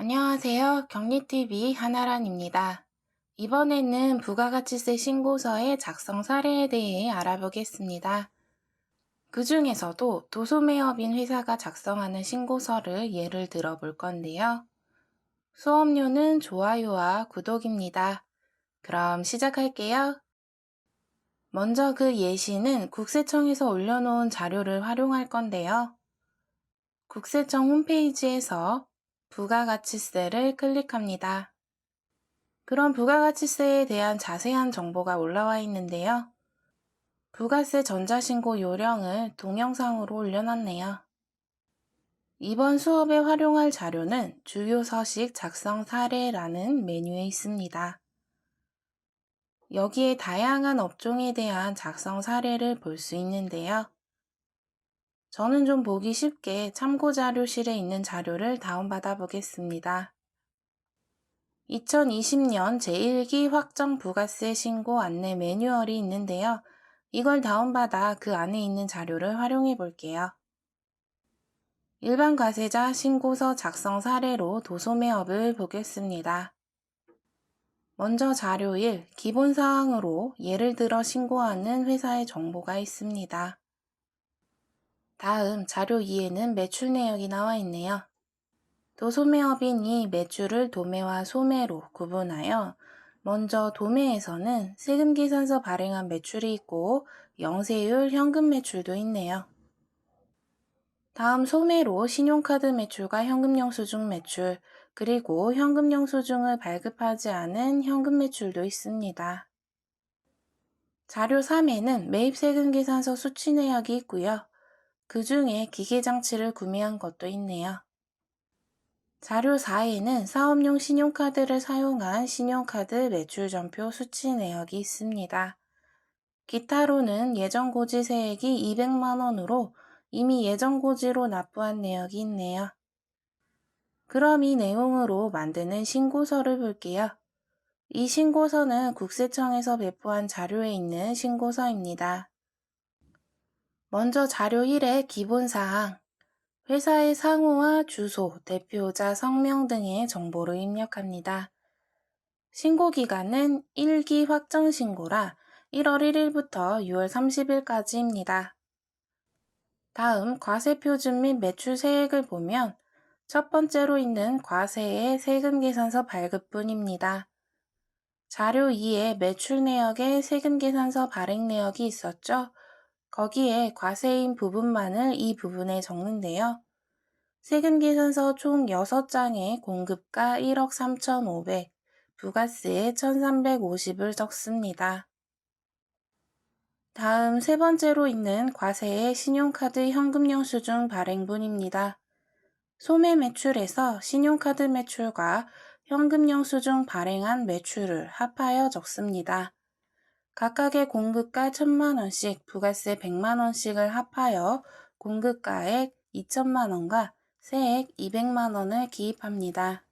안녕하세요. 경리TV 한아란입니다. 이번에는 부가가치세 신고서의 작성 사례에 대해 알아보겠습니다. 그 중에서도 도소매업인 회사가 작성하는 신고서를 예를 들어 볼 건데요. 수업료는 좋아요와 구독입니다. 그럼 시작할게요. 먼저 그 예시는 국세청에서 올려놓은 자료를 활용할 건데요. 국세청 홈페이지에서 부가가치세를 클릭합니다. 그럼 부가가치세에 대한 자세한 정보가 올라와 있는데요. 부가세 전자신고 요령을 동영상으로 올려놨네요. 이번 수업에 활용할 자료는 주요 서식 작성 사례라는 메뉴에 있습니다. 여기에 다양한 업종에 대한 작성 사례를 볼 수 있는데요. 저는 좀 보기 쉽게 참고자료실에 있는 자료를 다운받아 보겠습니다. 2020년 제1기 확정 부가세 신고 안내 매뉴얼이 있는데요. 이걸 다운받아 그 안에 있는 자료를 활용해 볼게요. 일반 과세자 신고서 작성 사례로 도소매업을 보겠습니다. 먼저 자료 1, 기본 사항으로 예를 들어 신고하는 회사의 정보가 있습니다. 다음 자료 2에는 매출 내역이 나와 있네요. 도소매업인이 매출을 도매와 소매로 구분하여 먼저 도매에서는 세금계산서 발행한 매출이 있고 영세율 현금 매출도 있네요. 다음 소매로 신용카드 매출과 현금영수증 매출, 그리고 현금영수증을 발급하지 않은 현금 매출도 있습니다. 자료 3에는 매입세금계산서 수치 내역이 있고요. 그 중에 기계장치를 구매한 것도 있네요. 자료 4에는 사업용 신용카드를 사용한 신용카드 매출 전표 수치 내역이 있습니다. 기타로는 예정고지 세액이 200만원으로 이미 예정고지로 납부한 내역이 있네요. 그럼 이 내용으로 만드는 신고서를 볼게요. 이 신고서는 국세청에서 배포한 자료에 있는 신고서입니다. 먼저 자료 1의 기본사항, 회사의 상호와 주소, 대표자 성명 등의 정보를 입력합니다. 신고기간은 1기 확정신고라 1월 1일부터 6월 30일까지입니다. 다음 과세표준 및 매출세액을 보면 첫 번째로 있는 과세의 세금계산서 발급분입니다. 자료 2에 매출 내역에 세금계산서 발행 내역이 있었죠? 거기에 과세인 부분만을 이 부분에 적는데요. 세금계산서 총 6장에 공급가 1억 3,500, 부가세 1,350을 적습니다. 다음 세 번째로 있는 과세의 신용카드 현금영수증 발행분입니다. 소매 매출에서 신용카드 매출과 현금영수증 발행한 매출을 합하여 적습니다. 각각의 공급가 1천만 원씩 부가세 100만원씩을 합하여 공급가액 2천만 원과 세액 200만원을 기입합니다.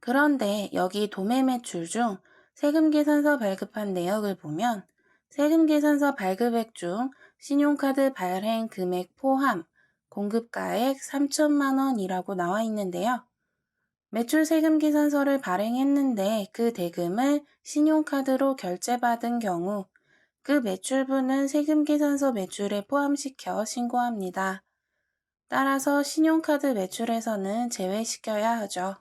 그런데 여기 도매 매출 중 세금 계산서 발급한 내역을 보면 세금 계산서 발급액 중 신용카드 발행 금액 포함 공급가액 3천만 원이라고 나와 있는데요. 매출 세금 계산서를 발행했는데 그 대금을 신용카드로 결제받은 경우 그 매출분은 세금 계산서 매출에 포함시켜 신고합니다. 따라서 신용카드 매출에서는 제외시켜야 하죠.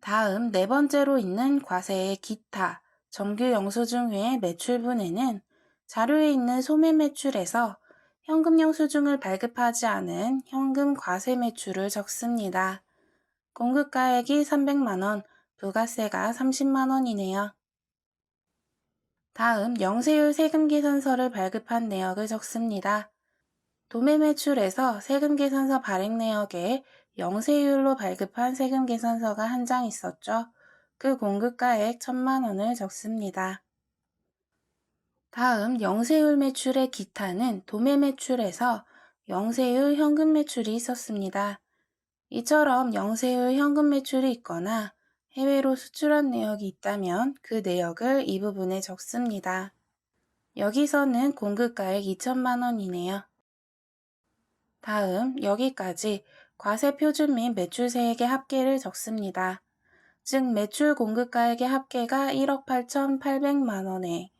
다음 네 번째로 있는 과세의 기타, 정규 영수증 외의 매출분에는 자료에 있는 소매 매출에서 현금 영수증을 발급하지 않은 현금 과세 매출을 적습니다. 공급가액이 300만원, 부가세가 30만원이네요. 다음 영세율 세금계산서를 발급한 내역을 적습니다. 도매 매출에서 세금계산서 발행 내역에 영세율로 발급한 세금계산서가 한 장 있었죠. 그 공급가액 1천만원을 적습니다. 다음 영세율 매출의 기타는 도매 매출에서 영세율 현금 매출이 있었습니다. 이처럼 영세율 현금 매출이 있거나 해외로 수출한 내역이 있다면 그 내역을 이 부분에 적습니다. 여기서는 공급가액 2천만 원이네요. 다음 여기까지 과세 표준 및 매출세액의 합계를 적습니다. 즉 매출 공급가액의 합계가 1억 8,800만 원에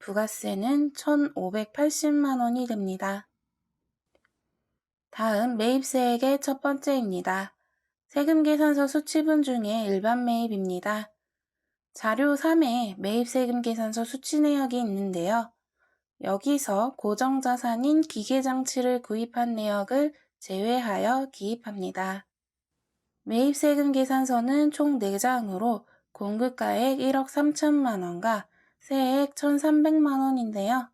부가세는 1,580만 원이 됩니다. 다음 매입세액의 첫 번째입니다. 세금 계산서 수치분 중에 일반 매입입니다. 자료 3에 매입세금 계산서 수치 내역이 있는데요. 여기서 고정자산인 기계장치를 구입한 내역을 제외하여 기입합니다. 매입세금 계산서는 총 4장으로 공급가액 1억 3천만 원과 세액 1,300만 원인데요.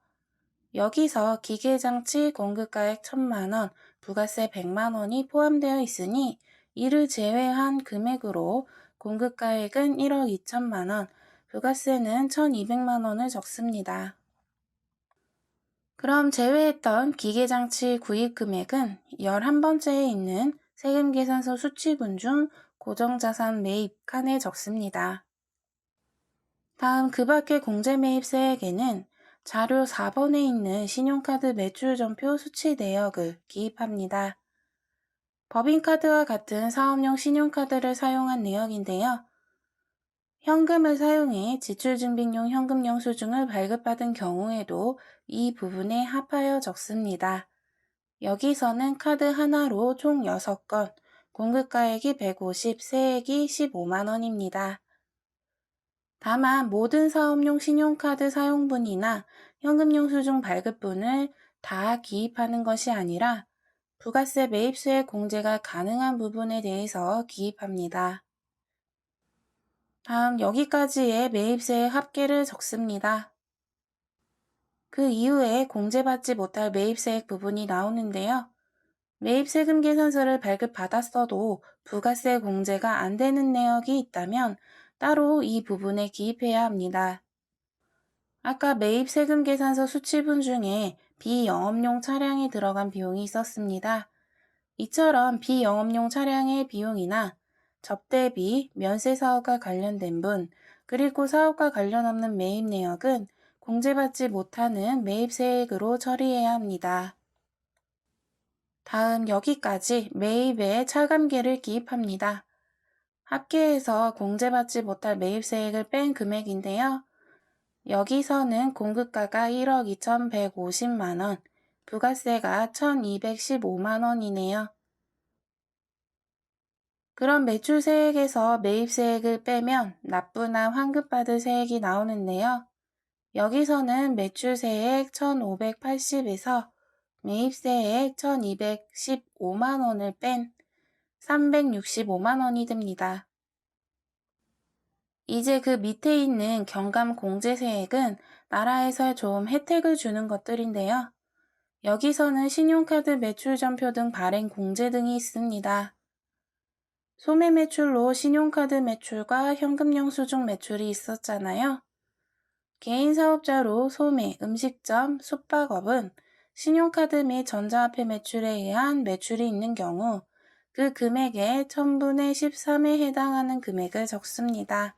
여기서 기계장치 공급가액 1천만 원, 부가세 100만 원이 포함되어 있으니 이를 제외한 금액으로 공급가액은 1억 2천만 원, 부가세는 1,200만 원을 적습니다. 그럼 제외했던 기계장치 구입 금액은 11번째에 있는 세금 계산서 수치분 중 고정자산 매입 칸에 적습니다. 다음 그 밖의 공제 매입세액에는 자료 4번에 있는 신용카드 매출 전표 수치 내역을 기입합니다. 법인카드와 같은 사업용 신용카드를 사용한 내역인데요. 현금을 사용해 지출증빙용 현금 영수증을 발급받은 경우에도 이 부분에 합하여 적습니다. 여기서는 카드 하나로 총 6건, 공급가액이 150, 세액이 15만원입니다. 다만 모든 사업용 신용카드 사용분이나 현금영수증 발급분을 다 기입하는 것이 아니라 부가세 매입수의 공제가 가능한 부분에 대해서 기입합니다. 다음 여기까지의 매입세의 합계를 적습니다. 그 이후에 공제받지 못할 매입세액 부분이 나오는데요. 매입세금 계산서를 발급받았어도 부가세 공제가 안 되는 내역이 있다면 따로 이 부분에 기입해야 합니다. 아까 매입 세금 계산서 수치분 중에 비영업용 차량이 들어간 비용이 있었습니다. 이처럼 비영업용 차량의 비용이나 접대비, 면세 사업과 관련된 분, 그리고 사업과 관련 없는 매입 내역은 공제받지 못하는 매입세액으로 처리해야 합니다. 다음 여기까지 매입에 차감계를 기입합니다. 합계해서 공제받지 못할 매입세액을 뺀 금액인데요. 여기서는 공급가가 1억 2,150만원, 부가세가 1,215만원이네요. 그럼 매출세액에서 매입세액을 빼면 납부나 환급받을 세액이 나오는데요. 여기서는 매출세액 1,580에서 매입세액 1,215만 원을 뺀 365만 원이 됩니다. 이제 그 밑에 있는 경감 공제세액은 나라에서 좀 혜택을 주는 것들인데요. 여기서는 신용카드 매출 전표 등 발행 공제 등이 있습니다. 소매 매출로 신용카드 매출과 현금 영수증 매출이 있었잖아요. 개인 사업자로 소매, 음식점, 숙박업은 신용카드 및 전자화폐 매출에 의한 매출이 있는 경우 그 금액의 1000분의 13에 해당하는 금액을 적습니다.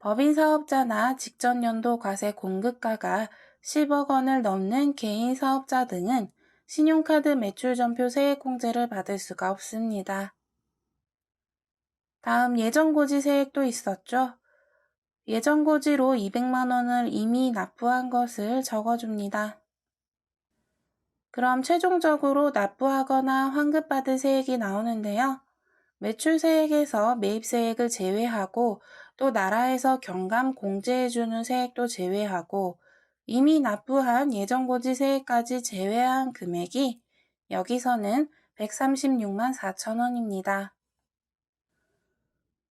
법인 사업자나 직전 연도 과세 공급가가 10억 원을 넘는 개인 사업자 등은 신용카드 매출 전표 세액 공제를 받을 수가 없습니다. 다음 예정고지 세액도 있었죠. 예정고지로 200만 원을 이미 납부한 것을 적어줍니다. 그럼 최종적으로 납부하거나 환급받을 세액이 나오는데요. 매출세액에서 매입세액을 제외하고 또 나라에서 경감 공제해주는 세액도 제외하고 이미 납부한 예정고지 세액까지 제외한 금액이 여기서는 136만 4천 원입니다.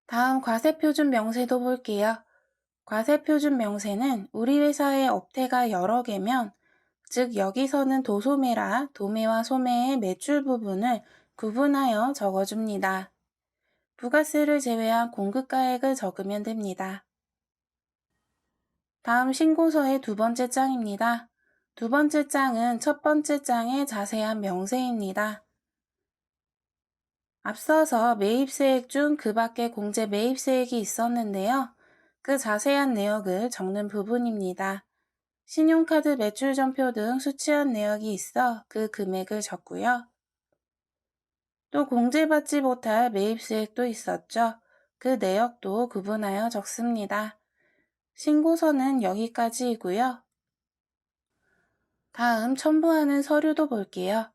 다음 과세표준 명세도 볼게요. 과세표준 명세는 우리 회사의 업태가 여러 개면 즉 여기서는 도소매라 도매와 소매의 매출 부분을 구분하여 적어줍니다. 부가세를 제외한 공급가액을 적으면 됩니다. 다음 신고서의 두 번째 장입니다. 두 번째 장은 첫 번째 장의 자세한 명세입니다. 앞서서 매입세액 중 그 밖에 공제 매입세액이 있었는데요. 그 자세한 내역을 적는 부분입니다. 신용카드 매출 전표 등 수치한 내역이 있어 그 금액을 적고요. 또 공제받지 못할 매입수액도 있었죠. 그 내역도 구분하여 적습니다. 신고서는 여기까지이고요. 다음 첨부하는 서류도 볼게요.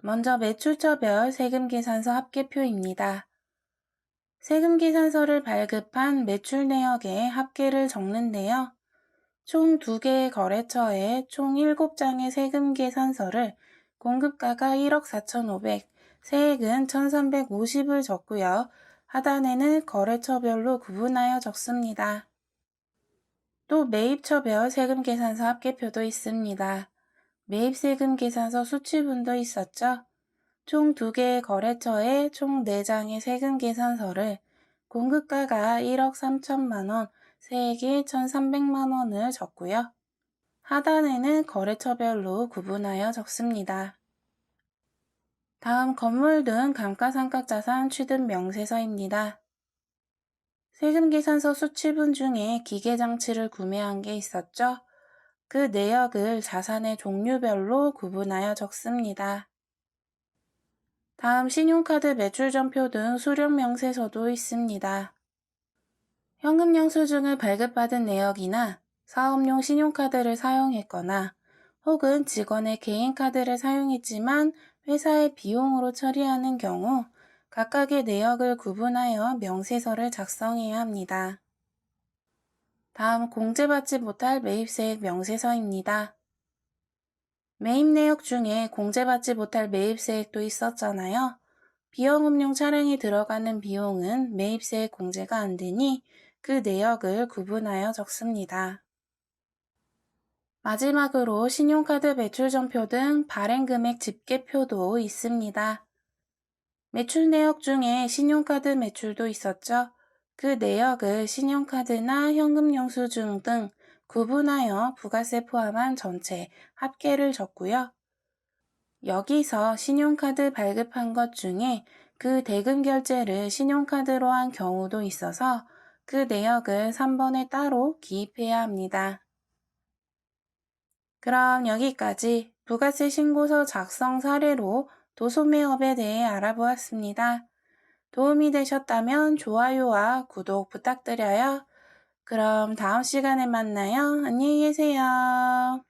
먼저 매출처별 세금계산서 합계표입니다. 세금계산서를 발급한 매출 내역에 합계를 적는데요. 총 2개의 거래처에 총 7장의 세금 계산서를 공급가가 1억 4,500, 세액은 1,350을 적고요. 하단에는 거래처별로 구분하여 적습니다. 또 매입처별 세금 계산서 합계표도 있습니다. 매입세금 계산서 수취분도 있었죠. 총 2개의 거래처에 총 4장의 세금 계산서를 공급가가 1억 3천만 원, 세액이 1,300만 원을 적고요. 하단에는 거래처별로 구분하여 적습니다. 다음 건물 등 감가상각자산 취득 명세서입니다. 세금계산서 수취분 중에 기계장치를 구매한 게 있었죠. 그 내역을 자산의 종류별로 구분하여 적습니다. 다음 신용카드 매출전표 등 수령 명세서도 있습니다. 현금 영수증을 발급받은 내역이나 사업용 신용카드를 사용했거나 혹은 직원의 개인카드를 사용했지만 회사의 비용으로 처리하는 경우 각각의 내역을 구분하여 명세서를 작성해야 합니다. 다음 공제받지 못할 매입세액 명세서입니다. 매입 내역 중에 공제받지 못할 매입세액도 있었잖아요. 비영업용 차량이 들어가는 비용은 매입세액 공제가 안 되니 그 내역을 구분하여 적습니다. 마지막으로 신용카드 매출전표 등 발행금액 집계표도 있습니다. 매출 내역 중에 신용카드 매출도 있었죠. 그 내역을 신용카드나 현금 영수증 등 구분하여 부가세 포함한 전체 합계를 적고요. 여기서 신용카드 발급한 것 중에 그 대금 결제를 신용카드로 한 경우도 있어서 그 내역을 3번에 따로 기입해야 합니다. 그럼 여기까지 부가세 신고서 작성 사례로 도소매업에 대해 알아보았습니다. 도움이 되셨다면 좋아요와 구독 부탁드려요. 그럼 다음 시간에 만나요. 안녕히 계세요.